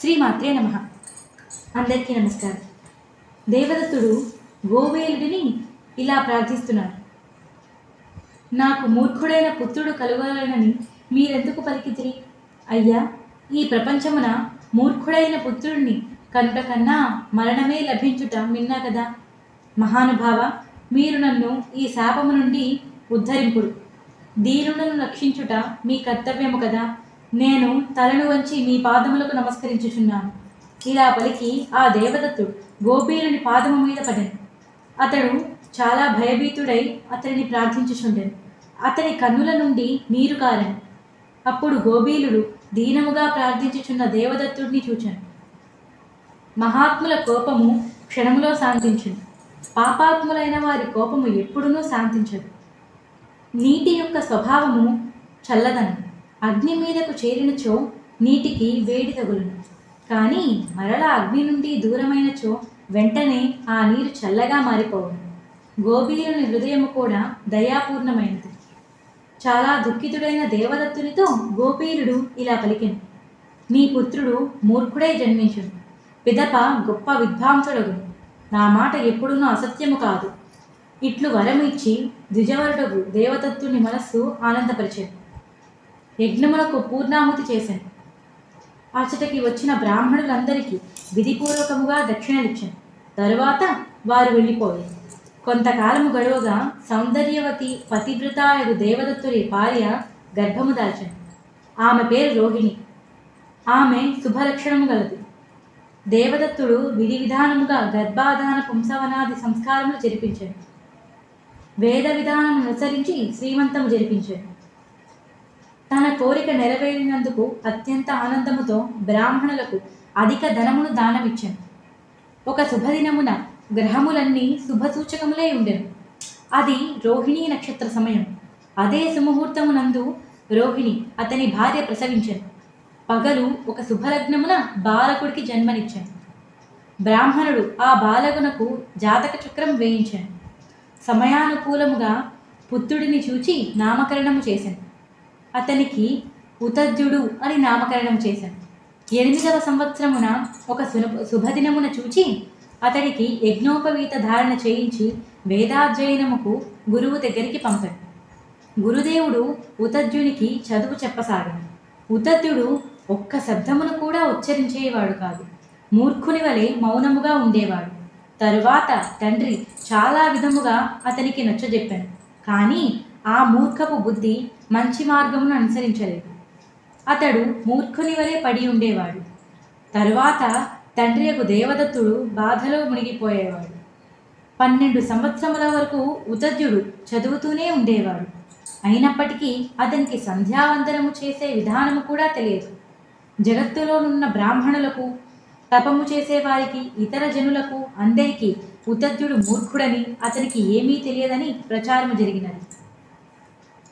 శ్రీమాత్రే నమ. అందరికీ నమస్కారం. దేవదత్తుడు గోవేలుడిని ఇలా ప్రార్థిస్తున్నాడు. నాకు మూర్ఖుడైన పుత్రుడు కలుగాలనని మీరెందుకు పలికితిరి అయ్యా ఈ ప్రపంచమున మూర్ఖుడైన పుత్రుడిని కనుట కన్నా మరణమే లభించుట మిన్నా కదా? మహానుభావ మీరు నన్ను ఈ శాపము నుండి ఉద్ధరింపుడు దీనులను రక్షించుట మీ కర్తవ్యము కదా? నేను తలను వంచి మీ పాదములకు నమస్కరించుచున్నాను. ఇలా పలికి ఆ దేవదత్తుడు గోపీలుని పాదము మీద పడెను. అతడు చాలా భయభీతుడై అతడిని ప్రార్థించుచుండెను. అతని కన్నుల నుండి నీరు కారెను. అప్పుడు గోబీలుడు దీనముగా ప్రార్థించుచున్న దేవదత్తుడిని చూచాను. మహాత్ముల కోపము క్షణములో శాంతించింది పాపాత్ములైన వారి కోపము ఎప్పుడునూ శాంతించదు. నీటి యొక్క స్వభావము చల్లదనం అగ్ని మీదకు చేరినచో నీటికి వేడి తగులును. కానీ మరల అగ్ని నుండి దూరమైనచో వెంటనే ఆ నీరు చల్లగా మారిపోవును. గోబీలుని హృదయము కూడా దయాపూర్ణమైనది. చాలా దుఃఖితుడైన దేవదత్తునితో గోపీరుడు ఇలా పలికెను. నీ పుత్రుడు మూర్ఖుడై జన్మించును. పిదప గొప్ప విద్వాంసుడగు. నా మాట ఎప్పుడునూ అసత్యము కాదు. ఇట్లు వరమిచ్చి ఇచ్చి ద్విజవరుడగు దేవదత్తుని మనస్సు ఆనందపరిచాడు యజ్ఞములకు పూర్ణాహుతి చేశాను. అచటకి వచ్చిన బ్రాహ్మణులందరికీ విధిపూర్వకముగా దక్షిణలిచ్చాను. తరువాత వారు వెళ్ళిపోయారు. కొంతకాలము గడువగా సౌందర్యవతి పతివ్రతాయగు దేవదత్తుడి భార్య గర్భము దాల్చాను. ఆమె పేరు రోహిణి. ఆమె శుభలక్షణము గలది. దేవదత్తుడు విధి విధానముగా గర్భాధాన పుంసవనాది సంస్కారములు జరిపించాడు. వేద విధానం అనుసరించి శ్రీమంతము జరిపించాడు. తన కోరిక నెరవేరినందుకు అత్యంత ఆనందముతో బ్రాహ్మణులకు అధిక ధనమును దానమిచ్చాను. ఒక శుభదినమున గ్రహములన్నీ శుభసూచకములే ఉండెను. అది రోహిణీ నక్షత్ర సమయం. అదే సుముహూర్తమునందు రోహిణి అతని భార్య ప్రసవించెను. పగలు ఒక శుభలగ్నమున బాలకుడికి జన్మనిచ్చాను. బ్రాహ్మణుడు ఆ బాలకునకు జాతక చక్రం వేయించాను. సమయానుకూలముగా పుత్రుడిని చూచి నామకరణము చేశాను అతనికి ఉతజ్జుడు అని నామకరణం చేశాను ఎనిమిదవ సంవత్సరమున ఒక శుభదినమున చూచి అతడికి యజ్ఞోపవీత ధారణ చేయించి వేదాధ్యయనముకు గురువు దగ్గరికి పంపాడు. గురుదేవుడు ఉతజ్జునికి చదువు చెప్పసాగాడు. ఉతజ్జుడు ఒక్క శబ్దమును కూడా ఉచ్చరించేవాడు కాదు. మూర్ఖుని వలె మౌనముగా ఉండేవాడు. తరువాత తండ్రి చాలా విధముగా అతనికి నచ్చజెప్పాను కానీ ఆ మూర్ఖపు బుద్ధి మంచి మార్గమును అనుసరించలేదు. అతడు మూర్ఖుని వలె పడి ఉండేవాడు. తరువాత తండ్రి యొక్క దేవదత్తుడు బాధలో మునిగిపోయేవాడు. పన్నెండు సంవత్సరముల వరకు ఉదధ్యుడు చదువుతూనే ఉండేవాడు. అయినప్పటికీ అతనికి సంధ్యావందనము చేసే విధానము కూడా తెలియదు. జగత్తులోనున్న బ్రాహ్మణులకు తపము చేసేవారికి ఇతర జనులకు అందరికీ ఉతజ్జుడు మూర్ఖుడని అతనికి ఏమీ తెలియదని ప్రచారము జరిగినది.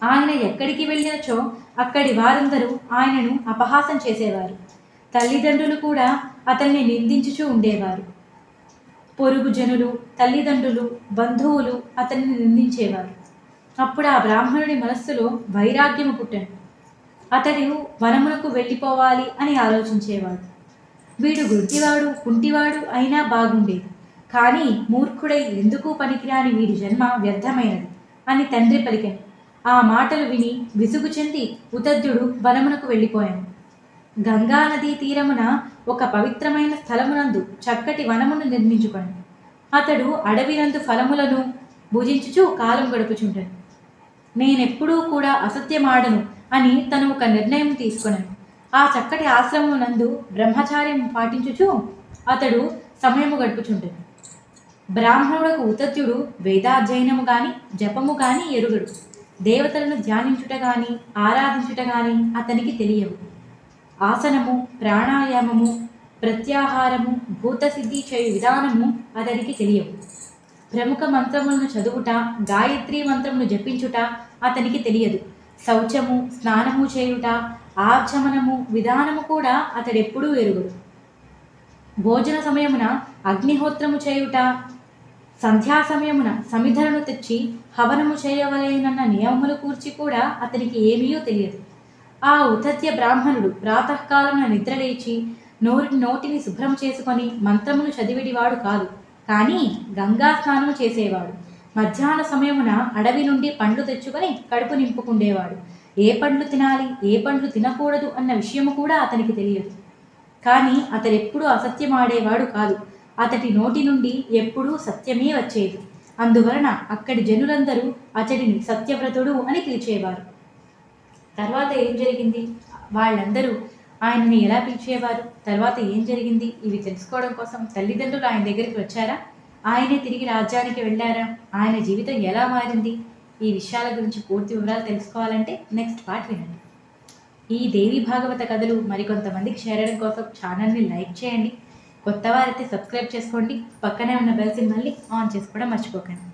ఆయన ఎక్కడికి వెళ్ళినచో అక్కడి వారందరూ ఆయనను అపహాసం చేసేవారు. తల్లిదండ్రులు కూడా అతన్ని నిందించుచూ ఉండేవారు. పొరుగు జనులు తల్లిదండ్రులు బంధువులు అతన్ని నిందించేవారు. అప్పుడు ఆ బ్రాహ్మణుడి మనస్సులో వైరాగ్యము పుట్టాను అతడు వనమునకు వెళ్ళిపోవాలి అని ఆలోచించేవాడు. వీడు గుడ్డివాడు కుంటివాడు అయినా బాగుండేది. కానీ మూర్ఖుడై ఎందుకు పనికిరాని వీడి జన్మ వ్యర్థమైనది అని తండ్రి పలికాను. ఆ మాటలు విని విసుగు చెంది ఉతద్యుడు వనమునకు వెళ్ళిపోయాను గంగా నదీ తీరమున ఒక పవిత్రమైన స్థలమునందు చక్కటి వనమును నిర్మించుకొని అతడు అడవినందు ఫలములను భుజించుచు కాలం గడుపుచుంటాడు నేనెప్పుడూ కూడా అసత్యమాడను అని తను ఒక నిర్ణయం తీసుకున్నాను ఆ చక్కటి ఆశ్రమమునందు బ్రహ్మచార్యం పాటించుచు అతడు సమయము గడుపుచుంటాడు బ్రాహ్మణుడకు ఉతత్యుడు వేదాధ్యయనము గాని జపము గాని ఎరుగడు. దేవతలను ధ్యానించుట గాని ఆరాధించుట గాని అతనికి తెలియవు. ఆసనము ప్రాణాయామము ప్రత్యాహారము భూతసిద్ధి చేయు విధానము అతనికి తెలియవు. ప్రముఖ మంత్రములను చదువుట గాయత్రి మంత్రమును జపించుట అతనికి తెలియదు. శౌచము స్నానము చేయుట ఆచమనము విధానము కూడా అతడెప్పుడూ ఎరుగుడు భోజన సమయమున అగ్నిహోత్రము చేయుట సంధ్యా సమయమున సమిధలను తెచ్చి హవనము చేయవలేనన్న నియమములు కూర్చి కూడా అతనికి ఏమీయో తెలియదు. ఆ ఉతత్య బ్రాహ్మణుడు ప్రాతకాలమున నిద్రలేచి నోటి నోటిని శుభ్రం చేసుకొని మంత్రములు చదివిడివాడు కాదు కానీ గంగా స్నానం చేసేవాడు. మధ్యాహ్న సమయమున అడవి నుండి పండ్లు తెచ్చుకొని కడుపు నింపుకుండేవాడు. ఏ పండ్లు తినాలి ఏ పండ్లు తినకూడదు అన్న విషయము కూడా అతనికి తెలియదు. కానీ అతడెప్పుడూ అసత్యం ఆడేవాడు కాదు. అతడి నోటి నుండి ఎప్పుడూ సత్యమే వచ్చేది. అందువలన అక్కడి జనులందరూ అతడిని సత్యవ్రతుడు అని పిలిచేవారు. తర్వాత ఏం జరిగింది? వాళ్ళందరూ ఆయనని ఎలా పిలిచేవారు? తర్వాత ఏం జరిగింది? ఇవి తెలుసుకోవడం కోసం తల్లిదండ్రులు ఆయన దగ్గరికి వచ్చారా? ఆయనే తిరిగి రాజ్యానికి వెళ్ళారా? ఆయన జీవితం ఎలా మారింది? ఈ విషయాల గురించి పూర్తి వివరాలు తెలుసుకోవాలంటే నెక్స్ట్ పార్ట్ వినండి. ఈ దేవి భాగవత కథలు మరికొంతమందికి చేరడం కోసం ఛానల్ని లైక్ చేయండి. కొత్త వారైతే సబ్స్క్రైబ్ చేసుకోండి. పక్కనే ఉన్న బెల్ సింబల్ని ఆన్ చేసుకోవడం మర్చిపోకండి.